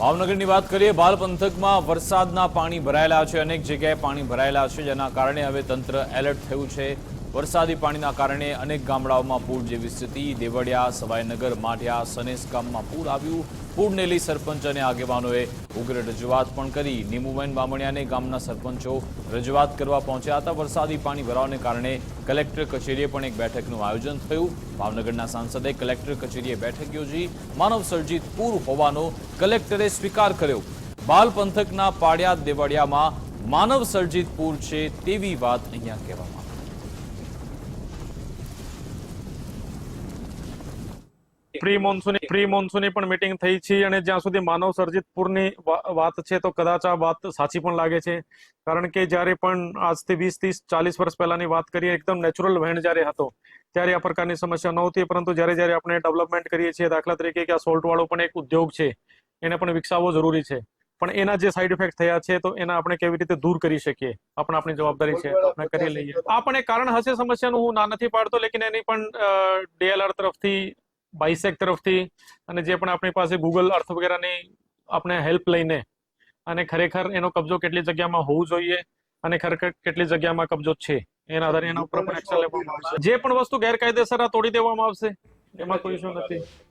ભાવનગરની વાત કરીએ બાલ પંથકમાં વરસાદના પાણી ભરાયેલા છે, અનેક જગ્યાએ પાણી ભરાયેલા છે, જેના કારણે હવે તંત્ર એલર્ટ થયું છે. વરસાદી પાણીના કારણે અનેક ગામડાઓમાં પૂર જેવી સ્થિતિ. દેવળિયા, સવાઈનગર માઢિયા સનેસ ગામમાં પૂર આવ્યું. પૂરને લઈ સરપંચ અને આગેવાનોએ ઉગ્ર રજૂઆત પણ કરી. નીમુબેન બામણિયાને ગામના સરપંચો રજૂઆત કરવા પહોંચ્યા હતા. વરસાદી પાણી ભરાવાને કારણે કલેક્ટર કચેરીએ પણ એક બેઠકનું આયોજન થયું. ભાવનગરના સાંસદે કલેક્ટર કચેરીએ બેઠક યોજી માનવ સર્જિત પૂર હોવાનો કલેક્ટરે સ્વીકાર કર્યો. બાલ પંથકના પાડિયા દેવળિયામાં માનવ સર્જિત પૂર છે તેવી વાત અહીંયા કહેવામાં પ્રી મોન્સૂની પ્રી મોન્સુની પણ મીટિંગ થઈ છે અને જ્યાં સુધી માનવ સર્જિત પૂરની વાત છે તો કદાચ આ વાત સાચી પણ લાગે છે. કારણ કે જ્યારે પણ આજથી વીસ ત્રીસ ચાલીસ વર્ષ પહેલાની વાત કરીએ એકદમ નેચરલ વહેણ જ્યારે હતો ત્યારે આ પ્રકારની સમસ્યા નહોતી પરંતુ જ્યારે જ્યારે આપણે ડેવલપમેન્ટ કરીએ છીએ દાખલા તરીકે કે આ સોલ્ટ વાળો પણ એક ઉદ્યોગ છે એને પણ વિકસાવવો જરૂરી છે. પણ એના જે સાઈડ ઇફેક્ટ થયા છે તો એના આપણે કેવી રીતે દૂર કરી શકીએ? આપણે આપણી જવાબદારી છે આપણે કરી લઈએ. આ પણ એક કારણ હશે સમસ્યાનું હું ના નથી પાડતો લેકિન એની પણ ડીએલઆર તરફથી બાઇસેક તરફથી અને જે પણ આપણી પાસે ગૂગલ અર્થ વગેરેની આપણે હેલ્પ લઈને અને ખરેખર એનો કબજો કેટલી જગ્યામાં હોવું જોઈએ અને ખરેખર કેટલી જગ્યામાં કબજો છે, એના આધારે એના ઉપર પણ એક્શન લેવામાં આવશે. જે પણ વસ્તુ ગેરકાયદેસર તોડી દેવામાં આવશે, એમાં કોઈ ઇશ્યુ નથી.